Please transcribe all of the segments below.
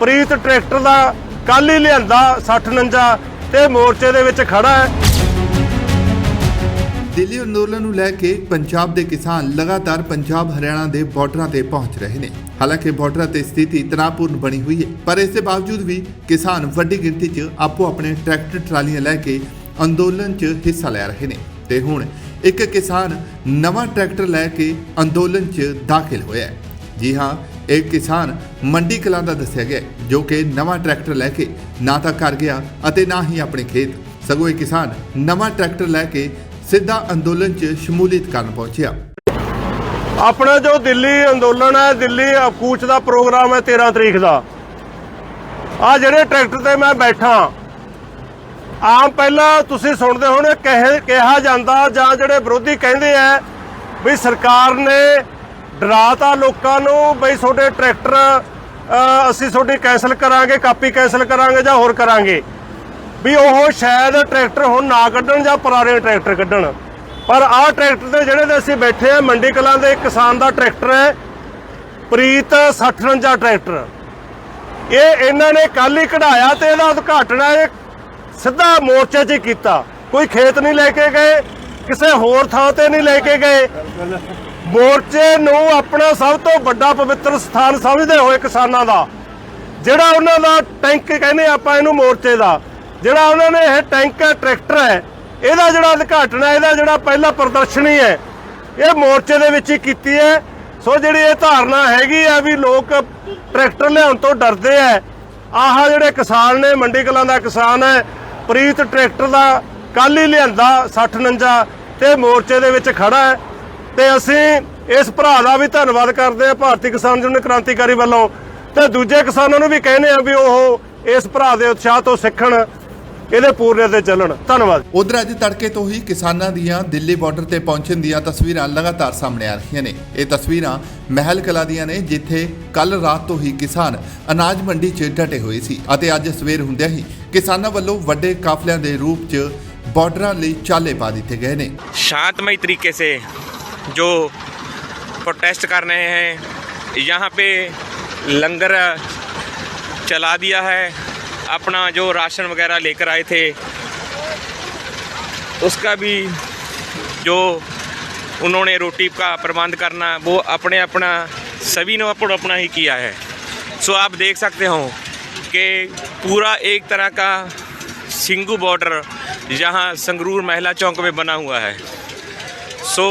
ਪ੍ਰੀਤ tractor ਦਾ ਕੱਲ ਹੀ ਲਿਆਂਦਾ 60 49 ਤੇ ਮੋਰਚੇ ਦੇ ਵਿੱਚ ਖੜਾ ਹੈ। ਦਿੱਲੀ ਅੰਦੋਲਨ ਨੂੰ ਲੈ ਕੇ ਪੰਜਾਬ ਦੇ ਕਿਸਾਨ ਲਗਾਤਾਰ ਪੰਜਾਬ, ਹਰਿਆਣਾ ਦੇ ਬਾਰਡਰਾਂ ਤੇ ਪਹੁੰਚ ਰਹੇ ਨੇ। ਹਾਲਾਂਕਿ ਬਾਰਡਰਾਂ ਤੇ ਸਥਿਤੀ ਤਣਾਅਪੂਰਨ ਬਣੀ ਹੋਈ ਹੈ, ਪਰ ਇਸ ਦੇ ਬਾਵਜੂਦ ਵੀ ਕਿਸਾਨ ਵੱਡੀ ਗਿਣਤੀ 'ਚ ਆਪੋ ਆਪਣੇ ਟਰੈਕਟਰ, ਟਰਾਲੀਆਂ ਲੈ ਕੇ ਅੰਦੋਲਨ 'ਚ ਹਿੱਸਾ ਲੈ ਰਹੇ ਨੇ ਤੇ ਹੁਣ ਇੱਕ ਕਿਸਾਨ ਨਵਾਂ ਟਰੈਕਟਰ ਲੈ ਕੇ ਅੰਦੋਲਨ 'ਚ ਦਾਖਲ ਹੋਇਆ ਹੈ। ਜੀ ਹਾਂ, ਇਹ ਕਿਸਾਨ ਮੰਡੀ ਕਲਾਂ ਦਾ ਦੱਸਿਆ ਗਿਆ ਜੋ ਕਿ ਨਵਾਂ ਟਰੈਕਟਰ ਲੈ ਕੇ ਨਾ ਤਾਂ ਘਰ ਗਿਆ ਅਤੇ ਨਾ ਹੀ ਆਪਣੇ ਖੇਤ। ਸਗੋਂ ਇਹ ਕਿਸਾਨ ਨਵਾਂ ਟਰੈਕਟਰ ਲੈ ਕੇ ਸਿੱਧਾ ਅੰਦੋਲਨ 'ਚ ਸ਼ਮੂਲੀਅਤ ਕਰਨ ਪਹੁੰਚਿਆ। ਆਪਣਾ ਜੋ ਦਿੱਲੀ ਅੰਦੋਲਨ ਹੈ, ਦਿੱਲੀ ਕੂਚ ਦਾ ਪ੍ਰੋਗਰਾਮ ਹੈ 13 ਤਰੀਕ ਦਾ। ਆ ਜਿਹੜੇ ਟਰੈਕਟਰ ਤੇ ਮੈਂ ਬੈਠਾ, ਆਮ ਪਹਿਲਾਂ ਤੁਸੀਂ ਸੁਣਦੇ ਹੋਣੇ ਕਹੇ ਕਿਹਾ ਜਾਂਦਾ ਜਾਂ ਜਿਹੜੇ ਵਿਰੋਧੀ ਕਹਿੰਦੇ ਆ ਵੀ ਸਰਕਾਰ ਨੇ ਡਰਾਤਾ ਲੋਕਾਂ ਨੂੰ ਬਈ ਤੁਹਾਡੇ ਟਰੈਕਟਰ ਅਸੀਂ ਤੁਹਾਡੀ ਕੈਨਸਲ ਕਰਾਂਗੇ, ਕਾਪੀ ਕੈਨਸਲ ਕਰਾਂਗੇ ਜਾਂ ਹੋਰ ਕਰਾਂਗੇ। ਵੀ ਉਹ ਸ਼ਾਇਦ ਟਰੈਕਟਰ ਹੁਣ ਨਾ ਕੱਢਣ ਜਾਂ ਪੁਰਾਣੇ ਟਰੈਕਟਰ ਕੱਢਣ। ਪਰ ਆਹ ਟਰੈਕਟਰ ਤੇ ਜਿਹੜੇ ਤੇ ਅਸੀਂ ਬੈਠੇ ਆ ਮੰਡੀ ਕਲਾਂ ਦੇ ਕਿਸਾਨ ਦਾ ਟਰੈਕਟਰ ਹੈ, ਪ੍ਰੀਤ 6049 ਟਰੈਕਟਰ। ਇਹ ਇਹਨਾਂ ਨੇ ਕੱਲ ਹੀ ਕਢਾਇਆ ਤੇ ਇਹਦਾ ਉਦਘਾਟਨ ਇਹ ਸਿੱਧਾ ਮੋਰਚੇ 'ਚ ਹੀ ਕੀਤਾ। ਕੋਈ ਖੇਤ ਨਹੀਂ ਲੈ ਕੇ ਗਏ, ਕਿਸੇ ਹੋਰ ਥਾਂ ਤੇ ਨਹੀਂ ਲੈ ਕੇ ਗਏ। ਮੋਰਚੇ ਨੂੰ ਆਪਣਾ ਸਭ ਤੋਂ ਵੱਡਾ ਪਵਿੱਤਰ ਸਥਾਨ ਸਮਝਦੇ ਹੋਏ ਕਿਸਾਨਾਂ ਦਾ। ਜਿਹੜਾ ਉਹਨਾਂ ਦਾ ਟੈਂਕ ਕਹਿੰਦੇ ਆਪਾਂ ਇਹਨੂੰ ਮੋਰਚੇ ਦਾ। ਜਿਹੜਾ ਉਹਨਾਂ ਨੇ ਇਹ ਟੈਂਕ ਹੈ, ਟਰੈਕਟਰ ਹੈ, ਇਹਦਾ ਜਿਹੜਾ ਉਦਘਾਟਨ ਹੈ, ਇਹਦਾ ਜਿਹੜਾ ਪਹਿਲਾ ਪ੍ਰਦਰਸ਼ਨੀ ਹੈ, ਇਹ ਮੋਰਚੇ ਦੇ ਵਿੱਚ ਹੀ ਕੀਤੀ ਹੈ। ਸੋ ਜਿਹੜੀ ਇਹ ਧਾਰਨਾ ਹੈਗੀ ਆ ਵੀ ਲੋਕ ਟਰੈਕਟਰ ਲਿਆਉਣ ਤੋਂ ਡਰਦੇ ਆ, ਆਹ ਜਿਹੜੇ ਕਿਸਾਨ ਨੇ, ਮੰਡੀ ਕਲਾਂ ਦਾ ਕਿਸਾਨ ਹੈ, ਪ੍ਰੀਤ ਟਰੈਕਟਰ ਦਾ ਕੱਲ ਹੀ ਲਿਆਂਦਾ 60 49 ਤੇ ਮੋਰਚੇ ਦੇ ਵਿੱਚ ਖੜਾ ਹੈ। ਤੇ ਅਸੀਂ ਇਸ ਭਰਾ ਦਾ ਵੀ ਧੰਨਵਾਦ ਕਰਦੇ ਆ ਭਾਰਤੀ ਕਿਸਾਨ ਜਨ ਕ੍ਰਾਂਤੀਕਾਰੀ ਵੱਲੋਂ। ਤੇ ਦੂਜੇ ਕਿਸਾਨਾਂ ਨੂੰ ਵੀ ਕਹਿੰਦੇ ਆ ਵੀ ਉਹ ਇਸ ਭਰਾ ਦੇ ਉਤਸ਼ਾਹ ਤੋਂ ਸਿੱਖਣ ਇਹਦੇ ਪੂਰਨੇ ਤੇ ਚੱਲਣ। ਧੰਨਵਾਦ। ਉਧਰ ਅੱਜ ਤੜਕੇ ਤੋਂ ਹੀ ਕਿਸਾਨਾਂ ਦੀਆਂ ਦਿੱਲੀ ਬਾਰਡਰ ਤੇ ਪਹੁੰਚਣ ਦੀਆਂ ਤਸਵੀਰਾਂ ਲਗਾਤਾਰ ਸਾਹਮਣੇ ਆ ਰਹੀਆਂ ਨੇ। ਇਹ ਤਸਵੀਰਾਂ ਮਹਿਲ ਕਲਾ ਦੀਆਂ ਨੇ ਜਿੱਥੇ ਕੱਲ ਰਾਤ ਤੋਂ ਹੀ ਕਿਸਾਨ ਅਨਾਜ ਮੰਡੀ 'ਚ ਡਟੇ ਹੋਏ ਸੀ ਅਤੇ ਅੱਜ ਸਵੇਰ ਹੁੰਦਿਆਂ ਹੀ ਕਿਸਾਨਾਂ ਵੱਲੋਂ ਵੱਡੇ ਕਾਫਲਿਆਂ ਦੇ ਰੂਪ 'ਚ ਬਾਰਡਰਾਂ ਲਈ ਚਾਲੇ ਪਾ ਦਿੱਤੇ ਗਏ ਨੇ। ਸ਼ਾਂਤਮਈ ਤਰੀਕੇ ਸੇ जो प्रोटेस्ट कर रहे हैं, यहाँ पे लंगर चला दिया है, अपना जो राशन वगैरह लेकर आए थे, उसका भी जो उन्होंने रोटी का प्रबंध करना, वो अपने अपना, सभी ने अपना अपना ही किया है। सो आप देख सकते हो कि पूरा एक तरह का सिंगू बॉर्डर यहाँ संगरूर महिला चौक में बना हुआ है। सो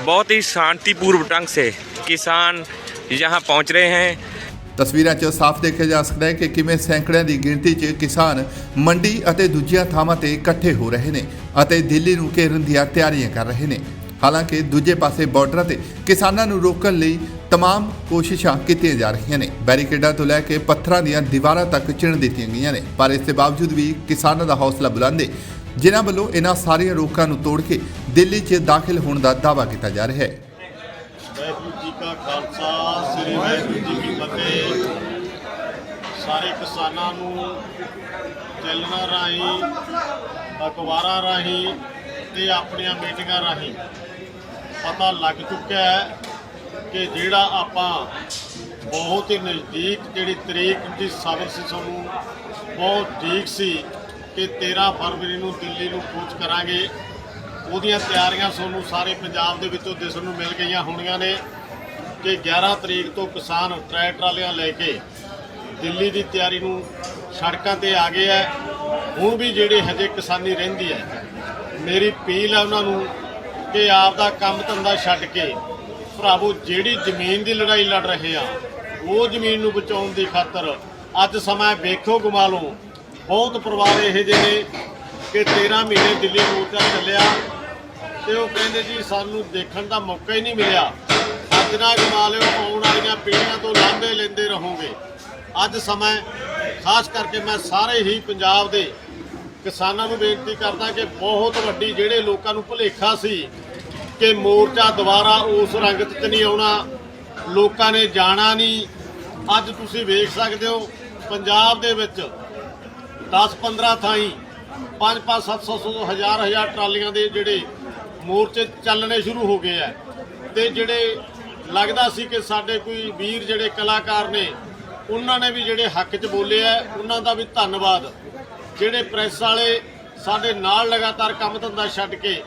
बहुत ही शांतिपूर्व ढंग से किसान यहाँ पहुँच रहे हैं ਤਸਵੀਰਾਂ 'ਚ ਸਾਫ਼ ਦੇਖਿਆ ਜਾ ਸਕਦਾ ਹੈ ਕਿ ਕਿਵੇਂ ਸੈਂਕੜਿਆਂ ਦੀ ਗਿਣਤੀ 'ਚ ਕਿਸਾਨ ਮੰਡੀ ਅਤੇ ਦੂਜੀਆਂ ਥਾਵਾਂ ਤੇ ਇਕੱਠੇ ਹੋ ਰਹੇ ਨੇ ਅਤੇ ਦਿੱਲੀ ਨੂੰ ਘੇਰਨ ਦੀਆਂ ਤਿਆਰੀਆਂ ਕਰ ਰਹੇ ਨੇ ਹਾਲਾਂਕਿ ਦੂਜੇ ਪਾਸੇ ਬਾਰਡਰਾਂ ਤੇ ਕਿਸਾਨਾਂ ਨੂੰ ਰੋਕਣ ਲਈ तमाम ਕੋਸ਼ਿਸ਼ਾਂ ਕੀਤੀਆਂ ਜਾ ਰਹੀਆਂ ਨੇ ਬੈਰੀਕੇਡਾਂ ਤੋਂ ਲੈ ਕੇ ਪੱਥਰਾਂ ਦੀਆਂ ਦੀਵਾਰਾਂ ਤੱਕ ਚਿਣ ਦਿੱਤੀਆਂ ਗਈਆਂ ਨੇ ਪਰ ਇਸ ਦੇ ਬਾਵਜੂਦ ਵੀ ਕਿਸਾਨਾਂ ਦਾ ਹੌਸਲਾ ਬੁਲੰਦ ਹੈ ਜਿਨ੍ਹਾਂ ਵੱਲੋਂ ਇਹਨਾਂ ਸਾਰੀਆਂ ਰੋਕਾਂ ਨੂੰ ਤੋੜ ਕੇ ਦਿੱਲੀ 'ਚ ਦਾਖਲ ਹੋਣ ਦਾ ਦਾਅਵਾ ਕੀਤਾ ਜਾ ਰਿਹਾ ਹੈ। ਵਾਹਿਗੁਰੂ ਜੀ ਕਾ ਖਾਲਸਾ, ਸ੍ਰੀ ਵਾਹਿਗੁਰੂ ਜੀ ਕੀ ਫਤਿਹ। ਸਾਰੇ ਕਿਸਾਨਾਂ ਨੂੰ ਚੈਨਲਾਂ ਰਾਹੀਂ, ਅਖਬਾਰਾਂ ਰਾਹੀਂ ਤੇ ਆਪਣੀਆਂ ਮੀਟਿੰਗਾਂ ਰਾਹੀਂ ਪਤਾ ਲੱਗ ਚੁੱਕਿਆ ਹੈ ਕਿ ਜਿਹੜਾ ਆਪਾਂ ਬਹੁਤ ਹੀ ਨਜ਼ਦੀਕ, ਜਿਹੜੀ ਤਰੀਕ ਦੀ ਸਬਰ ਸੀ, ਸਾਨੂੰ ਬਹੁਤ ਠੀਕ ਸੀ। ਕਿ 13 ਫਰਵਰੀ ਨੂੰ ਦਿੱਲੀ ਨੂੰ ਕੂਚ ਕਰਾਂਗੇ। ਉਹਦੀਆਂ ਤਿਆਰੀਆਂ ਤੁਹਾਨੂੰ ਸਾਰੇ ਪੰਜਾਬ ਦੇ ਵਿੱਚੋਂ ਦਿਸਣ ਨੂੰ ਮਿਲ ਗਈਆਂ ਹੋਣੀਆਂ ਨੇ। ਕਿ 11 ਤਰੀਕ ਤੋਂ ਕਿਸਾਨ ਟਰੈਕਟਰ ਵਾਲਿਆਂ ਲੈ ਕੇ ਦਿੱਲੀ ਦੀ ਤਿਆਰੀ ਨੂੰ ਸੜਕਾਂ ਤੇ ਆ ਗਏ ਹੈ ਹੁਣ ਵੀ ਜਿਹੜੇ ਹਜੇ ਕਿਸਾਨੀ ਰਹਿੰਦੀ ਹੈ, ਮੇਰੀ ਅਪੀਲ ਹੈ ਉਹਨਾਂ ਨੂੰ ਕਿ ਆਪ ਦਾ ਕੰਮ ਧੰਦਾ ਛੱਡ ਕੇ ਭਰਾਵੋ, ਜਿਹੜੀ ਜ਼ਮੀਨ ਦੀ ਲੜਾਈ ਲੜ ਰਹੇ ਆ, ਉਹ ਜ਼ਮੀਨ ਨੂੰ ਬਚਾਉਣ ਦੀ ਖਾਤਰ ਅੱਜ ਸਮਾਂ ਵੇਖੋ ਗਵਾ ਲਓ ਬਹੁਤ ਪਰਿਵਾਰ ਇਹੋ ਜਿਹੇ ਨੇ ਕਿ 13 ਮਹੀਨੇ ਦਿੱਲੀ ਮੋਰਚਾ ਚੱਲਿਆ ਤੇ ਉਹ ਕਹਿੰਦੇ ਜੀ ਸਾਨੂੰ ਦੇਖਣ ਦਾ ਮੌਕਾ ਹੀ ਨਹੀਂ ਮਿਲਿਆ। ਅੱਜ ਨਾ ਕਮਾ ਲਿਓ ਆਉਣ ਵਾਲੀਆਂ ਪੀੜ੍ਹੀਆਂ ਤੋਂ ਲਾਂਭੇ ਲੈਂਦੇ ਰਹੋਗੇ। ਅੱਜ ਸਮਾਂ ਖਾਸ ਕਰਕੇ ਮੈਂ ਸਾਰੇ ਹੀ ਪੰਜਾਬ ਦੇ ਕਿਸਾਨਾਂ ਨੂੰ ਬੇਨਤੀ ਕਰਦਾ ਕਿ ਬਹੁਤ ਵੱਡੀ ਜਿਹੜੇ ਲੋਕਾਂ ਨੂੰ ਭੁਲੇਖਾ ਸੀ ਕਿ ਮੋਰਚਾ ਦੁਬਾਰਾ ਉਸ ਰੰਗਤ 'ਚ ਨਹੀਂ ਆਉਣਾ, ਲੋਕਾਂ ਨੇ ਜਾਣਾ ਨਹੀਂ। ਅੱਜ ਤੁਸੀਂ ਵੇਖ ਸਕਦੇ ਹੋ, ਪੰਜਾਬ ਦੇ ਵਿੱਚ 10-15 ਥਾਈਂ 5-5 700 ਹਜ਼ਾਰ ਹਜ਼ਾਰ ਟਰਾਲੀਆਂ ਦੇ ਜਿਹੜੇ ਮੋਰਚੇ ਚੱਲਣੇ ਸ਼ੁਰੂ ਹੋ ਗਏ ਆ। ਤੇ ਜਿਹੜੇ ਲੱਗਦਾ ਸੀ ਕਿ ਸਾਡੇ ਕੋਈ ਵੀਰ ਜਿਹੜੇ ਕਲਾਕਾਰ ਨੇ, ਉਹਨਾਂ ਨੇ ਵੀ ਜਿਹੜੇ ਹੱਕ 'ਚ ਬੋਲੇ ਆ, ਉਹਨਾਂ ਦਾ ਵੀ ਧੰਨਵਾਦ। ਜਿਹੜੇ ਪ੍ਰੈਸ ਵਾਲੇ ਸਾਡੇ ਨਾਲ ਲਗਾਤਾਰ ਕੰਮ ਧੰਦਾ ਛੱਡ ਕੇ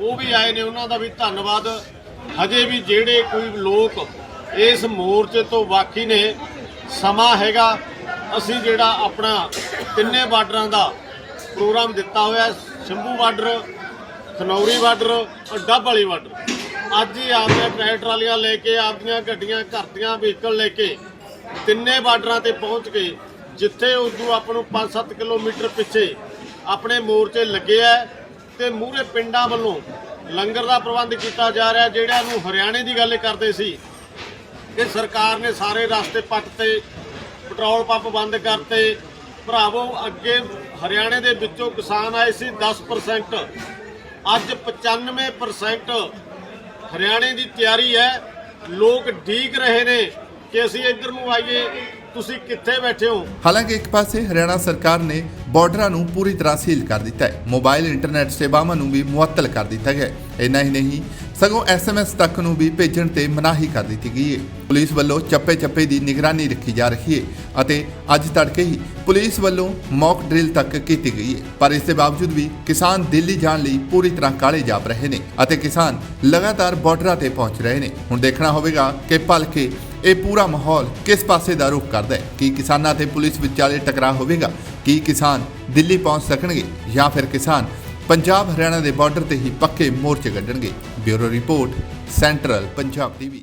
ਉਹ ਵੀ ਆਏ ਨੇ, ਉਹਨਾਂ ਦਾ ਵੀ ਧੰਨਵਾਦ। ਹਜੇ ਵੀ ਜਿਹੜੇ ਕੋਈ ਲੋਕ ਇਸ ਮੋਰਚੇ ਤੋਂ ਵਾਕੀ ਨੇ, ਸਮਾਂ ਹੈਗਾ। ਅਸੀਂ ਜਿਹੜਾ ਆਪਣਾ ਤਿੰਨੇ ਬਾਰਡਰਾਂ ਦਾ ਪ੍ਰੋਗਰਾਮ ਦਿੱਤਾ ਹੋਇਆ, ਸ਼ੰਭੂ ਬਾਰਡਰ, ਖਨੌਰੀ ਬਾਰਡਰ ਔਰ ਡੱਬ ਵਾਲੀ ਬਾਰਡਰ। ਅੱਜ ਹੀ ਆਪਦੇ ਟਰੈਕਟਰ ਟਰਾਲੀਆਂ ਲੈ ਕੇ, ਆਪਦੀਆਂ ਗੱਡੀਆਂ ਘਰ ਦੀਆਂ ਵਹੀਕਲ ਲੈ ਕੇ ਤਿੰਨੇ ਬਾਰਡਰਾਂ ਤੇ ਪਹੁੰਚ ਕੇ ਜਿੱਥੇ ਉਦੋਂ ਆਪਾਂ ਨੂੰ 5-7 ਕਿਲੋਮੀਟਰ ਪਿੱਛੇ ਆਪਣੇ ਮੋਰਚੇ ਲੱਗੇ ਆ ਤੇ ਮੂਹਰੇ ਪਿੰਡਾਂ ਵੱਲੋਂ ਲੰਗਰ ਦਾ ਪ੍ਰਬੰਧ ਕੀਤਾ ਜਾ ਰਿਹਾ, ਜਿਹੜਾ ਨੂੰ ਹਰਿਆਣੇ ਦੀ ਗੱਲ ਕਰਦੇ ਸੀ ਕਿ ਸਰਕਾਰ ਨੇ ਸਾਰੇ ਰਸਤੇ ਪੱਟ ਤੇ ਪੈਟਰੋਲ ਪੰਪ ਬੰਦ ਕਰਤੇ। ਭਰਾਵੋ, ਅੱਗੇ ਹਰਿਆਣੇ ਦੇ ਵਿੱਚੋਂ ਕਿਸਾਨ ਆਏ ਸੀ 10% ਅੱਜ 95% ਹਰਿਆਣੇ ਦੀ ਤਿਆਰੀ ਹੈ। ਲੋਕ ਢੀਕ ਰਹੇ ਨੇ ਕਿ ਅਸੀਂ ਇੱਧਰ ਨੂੰ ਆਈਏ। ਤੁਸੀਂ ਕਿੱਥੇ ਬੈਠੇ ਹੋ? ਹਾਲਾਂਕਿ ਇੱਕ ਪਾਸੇ ਹਰਿਆਣਾ ਸਰਕਾਰ ਨੇ ਬਾਰਡਰਾਂ ਨੂੰ ਪੂਰੀ ਤਰ੍ਹਾਂ ਸੀਲ ਕਰ ਦਿੱਤਾ ਹੈ। ਮੋਬਾਈਲ, ਇੰਟਰਨੈਟ ਸੇਵਾਵਾਂ ਨੂੰ ਵੀ ਮੁਅੱਤਲ ਕਰ ਦਿੱਤਾ ਗਿਆ ਹੈ। ਇੰਨਾ ਹੀ ਨਹੀਂ ਸਗੋਂ ਐਸਐਮਐਸ ਤੱਕ ਨੂੰ ਵੀ ਭੇਜਣ ਤੇ ਮਨਾਹੀ ਕਰ ਦਿੱਤੀ ਗਈ ਹੈ ਪੁਲਿਸ ਵੱਲੋਂ ਚੱਪੇ-ਚੱਪੇ ਦੀ ਨਿਗਰਾਨੀ ਰੱਖੀ ਜਾ ਰਹੀ ਹੈ ਅਤੇ ਅੱਜ ਤੜਕੇ ਹੀ ਪੁਲਿਸ ਵੱਲੋਂ ਮੌਕ ਡਰਿਲ ਤੱਕ ਕੀਤੀ ਗਈ ਹੈ ਪਰ ਇਸ ਦੇ ਬਾਵਜੂਦ ਵੀ ਕਿਸਾਨ ਦਿੱਲੀ ਜਾਣ ਲਈ ਪੂਰੀ ਤਰ੍ਹਾਂ ਕਾਲੇ ਜਾਪ ਰਹੇ ਨੇ ਅਤੇ ਕਿਸਾਨ ਲਗਾਤਾਰ ਬਾਰਡਰਾਂ ਤੇ ਪਹੁੰਚ ਰਹੇ ਨੇ। ਹੁਣ ਦੇਖਣਾ ਹੋਵੇਗਾ ਕਿ ਭਲਕੇ ਇਹ ਪੂਰਾ ਮਾਹੌਲ ਕਿਸ ਪਾਸੇ ਦਾ ਰੁਖ ਕਰਦਾ ਹੈ। ਕੀ ਕਿਸਾਨਾਂ ਤੇ ਪੁਲਿਸ ਵਿਚਾਲੇ ਟਕਰਾਅ ਹੋਵੇਗਾ? ਕੀ ਕਿਸਾਨ ਦਿੱਲੀ ਪਹੁੰਚ ਸਕਣਗੇ ਜਾਂ ਫਿਰ ਕਿਸਾਨ ਪੰਜਾਬ ਹਰਿਆਣਾ ਦੇ ਬਾਰਡਰ ਤੇ ਹੀ ਪੱਕੇ ਮੋਰਚੇ ਕੱਢਣਗੇ। Bureau report central Punjab TV.